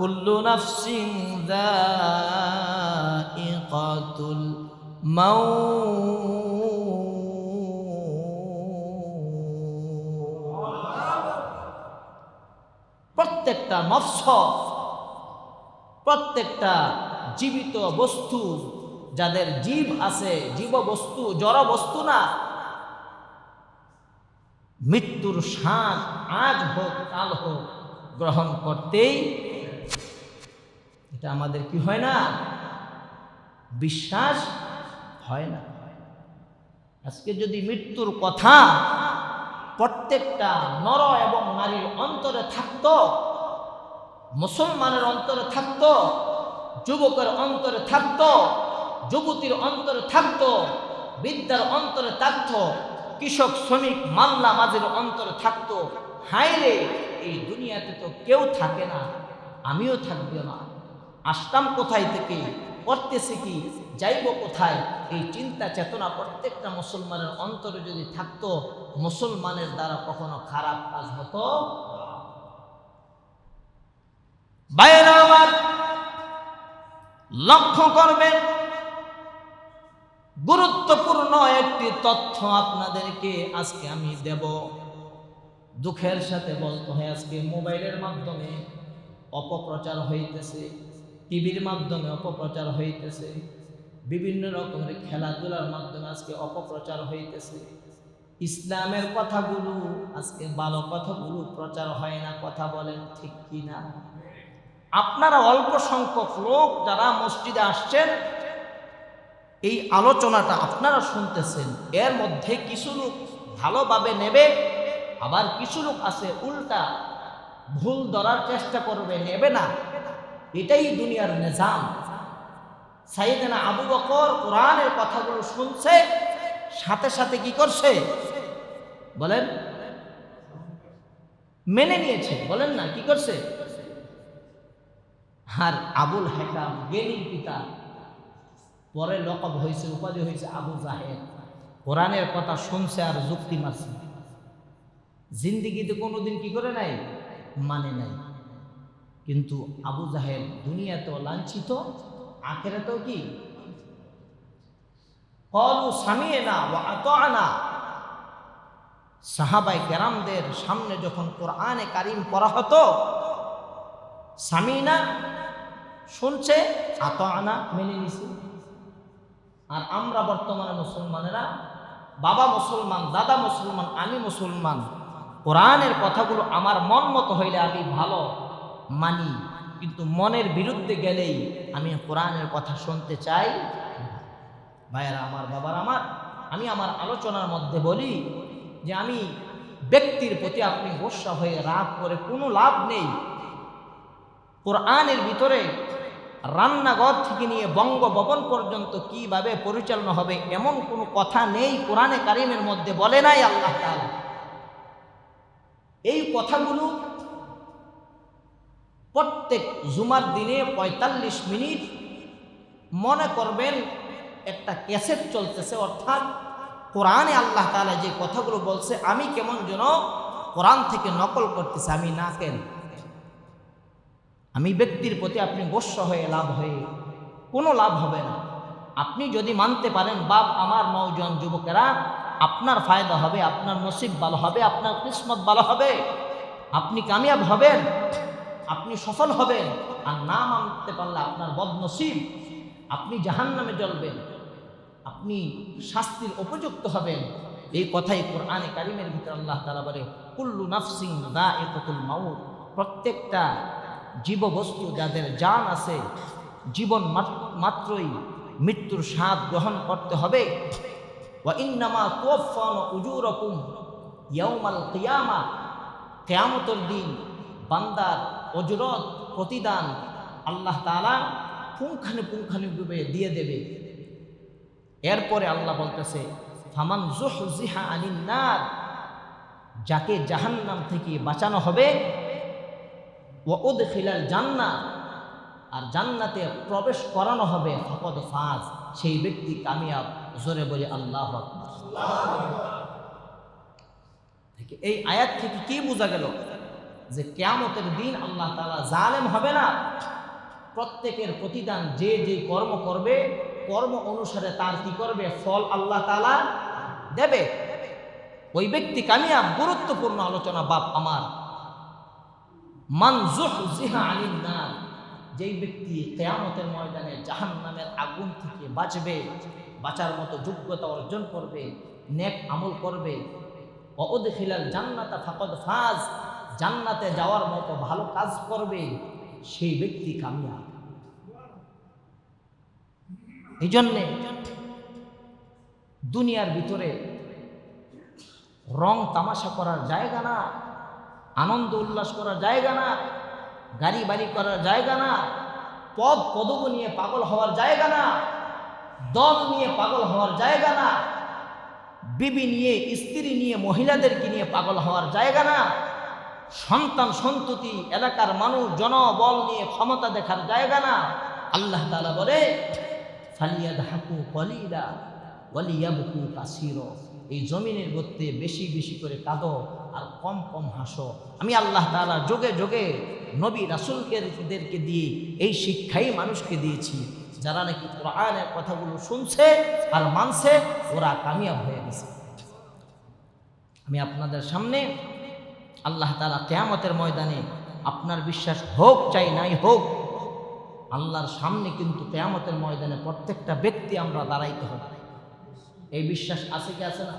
কুল্লু নাফসিন দাইকাতুল প্রত্যেকটা নফস প্রত্যেকটা জীবিত বস্তু, যাদের জীব আছে জীব বস্তু জড় বস্তু না, মৃত্যুর স্বাদ আজ হোক, কাল হোক, গ্রহণ করতেই এটা আমাদের কি হয় না? বিশ্বাস হয় না। আজকে যদি মৃত্যুর কথা প্রত্যেকটা নর এবং নারীর অন্তরে থাকত, মুসলমানের অন্তরে থাকত, যুবকের অন্তরে থাকত, যুবতীর অন্তরে থাকত বিদ্যার অন্তরে থাকত, কৃষক, শ্রমিক, মাল্লা মাঝের অন্তরে থাকতো হায় রে এই দুনিয়াতে তো কেউ থাকে না, আমিও থাকবে না। আসতাম কোথায় থেকে? করতেছে কি? যাইব কোথায়? এই চিন্তা চেতনা প্রত্যেকটা মুসলমানের অন্তরে যদি থাকতো, মুসলমানের দ্বারা কখনো খারাপ কাজ হতো বাইরে লক্ষ্য করবেন, গুরুত্বপূর্ণ একটি তথ্য আপনাদেরকে আজকে আমি দেব। দুঃখের সাথে বলতে হয়, আজকে মোবাইলের মাধ্যমে অপপ্রচার হইতেছে। টিভির মাধ্যমে অপপ্রচার হইতেছে। বিভিন্ন রকমের খেলাধুলার মাধ্যমে আজকে অপপ্রচার হইতেছে। ইসলামের কথাগুলো আজকে ভালো কথাগুলো প্রচার হয় না, কথা বলেন ঠিক কি না আপনারা অল্প সংখ্যক লোক যারা মসজিদে আসছেন, এই আলোচনাটা আপনারা শুনতেছেন। এর মধ্যে কিছু লোক ভালোভাবে নেবে, আবার কিছু লোক আছে উল্টা ভুল ধরার চেষ্টা করবে, নেবে না। এটাই দুনিয়ার নিজাম। সাইদেনা আবু বকর কোরআনের কথাগুলো শুনছে, সাথে সাথে কি করছে? বলেন। মেনে নিয়েছে, বলেন না, কি করছে? আর আবুল হেকাম জ্ঞানীর পিতা, পরে লকব হয়েছে, উপাধি হয়েছে আবু জাহেদ। কোরআনের কথা শুনছে আর যুক্তি মারছে। জিন্দিগিতে কোনোদিন কি করে নাই? মানে নাই। কিন্তু আবু জাহেদ দুনিয়াতেও লাঞ্ছিত, আখেরাতেও কি? কলু সামিয়ে না ও আত আনা সাহাবাই কেরামদের সামনে যখন কোরআনে কারিম পড়া হতো, সামিনা শুনছে আত আনা মেনে নিছে। আর আমরা বর্তমানে মুসলমানেরা, বাবা মুসলমান, দাদা মুসলমান, আমি মুসলমান, কোরআনের কথাগুলো আমার মন মতো হইলে আমি ভালো মানি। কিন্তু মনের বিরুদ্ধে গেলেই আমি কোরআনের কথা শুনতে চাই। ভাইয়েরা আমার, বাবার আমার, আমি আমার আলোচনার মধ্যে বলি যে আমি ব্যক্তির প্রতি আপনি গোসা হয়ে রাগ করে কোনো লাভ নেই। কোরআনের ভিতরে রান্নাঘর থেকে নিয়ে বঙ্গভবন পর্যন্ত কীভাবে পরিচালনা হবে এমন কোনো কথা নেই কোরআনে কারিমের মধ্যে বলে নাই আল্লাহ এই কথাগুলো প্রত্যেক জুমার দিনে ৪৫ মিনিট মনে করবেন একটা ক্যাসেট চলতেছে, অর্থাৎ কোরআনে আল্লাহ তাআলা যে কথাগুলো বলছে, আমি কেমন যেন কোরআন থেকে নকল করতেছে, আমি না কেন? আমি ব্যক্তির প্রতি আপনি গোস্ব হয়ে লাভ হয়ে, কোনো লাভ হবে না। আপনি যদি মানতে পারেন, বাপ, আমার নৌজন যুবকেরা, আপনার ফায়দা হবে, আপনার নসিব ভালো হবে, আপনার কিসমত ভালো হবে, আপনি কামিয়াব হবেন। আপনি সফল হবেন আর না মানতে পারলে আপনার বদনসিব। আপনি জাহান নামে জ্বলবেন। আপনি শাস্তির উপযুক্ত হবেন। এই কথাই কোরআনে কারিমের ভিতরে আল্লাহ তালা বলে, কুল্লু নাফসিং দা একতুল মাউত। প্রত্যেকটা জীববস্তু যাদের জান আছে, জীবন মাত্রই মৃত্যুর স্বাদ গ্রহণ করতে হবে। উজুরকুম ইয়াউমাল কিয়ামা। কেয়ামতর দিন বান্দার অজরত প্রতিদান আল্লাহ তালা পুঙ্খানে পুঙ্খানুভাবে দিয়ে দেবে। এরপরে আল্লাহ বলতেছে ফামান জুহ জিহা আনিন্নার যাকে জাহান্নাম থেকে বাঁচানো হবে ও ওদ খিলাল জান্না আর জান্নাতে প্রবেশ করানো হবে ফকদ ফাজ সেই ব্যক্তি কামিয়াব। জোরে বলে আল্লাহ এই আয়াত থেকে কি বোঝা গেল? যে কেয়ামতের দিন আল্লাহ তালা জালেম হবে না। প্রত্যেকের প্রতিদান যে যে কর্ম করবে, কর্ম অনুসারে তার কি করবে? ফল আল্লাহ তালা দেবে। ওই ব্যক্তি কামিয়াব, গুরুত্বপূর্ণ আলোচনা বাপ আমার। মানজুহ জিহা আলিন নার, যেই ব্যক্তি কেয়ামতের ময়দানে জাহান নামের আগুন থেকে বাঁচবে, বাঁচার মতো যোগ্যতা অর্জন করবে, নেক আমল করবে অদখিলাল জান্নাতা ফাকদ ফাজ জান্নাতে যাওয়ার মতো ভালো কাজ করবে সেই ব্যক্তি কামিয়াব। এই জন্যে দুনিয়ার ভিতরে রং তামাশা করার জায়গা না, আনন্দ উল্লাস করার জায়গা না, গাড়ি বাড়ি করার জায়গা না, পদ পদব নিয়ে পাগল হওয়ার জায়গা না, দল নিয়ে পাগল হওয়ার জায়গা না, বিবি নিয়ে, স্ত্রী নিয়ে, মহিলাদেরকে নিয়ে পাগল হওয়ার জায়গা না সন্তান সন্ততি, এলাকার মানুষ, জনবল নিয়ে ক্ষমতা দেখার জায়গা না। আল্লাহ তালা বলে ফালিয়াদ হাকু কলিলা ওয়ালিয়াবকু কাসির। এই জমিনের মধ্যে বেশি বেশি করে কাঁদো আর কম কম হাসো। আমি আল্লাহ তাআলা যোগে যোগে নবী রাসুলকেদেরকে দিয়ে এই শিক্ষাই মানুষকে দিয়েছি। যারা নাকি কোরআনের কথাগুলো শুনছে আর মানছে, ওরা কামিয়াব হয়ে গেছে। আমি আপনাদের সামনে আল্লাহ তালা কেয়ামতের ময়দানে আপনার বিশ্বাস হোক চাই নাই হোক, আল্লাহর সামনে কিন্তু কেয়ামতের ময়দানে প্রত্যেকটা ব্যক্তি আমরা দাঁড়াইতে হবে। এই বিশ্বাস আছে কি আছে না?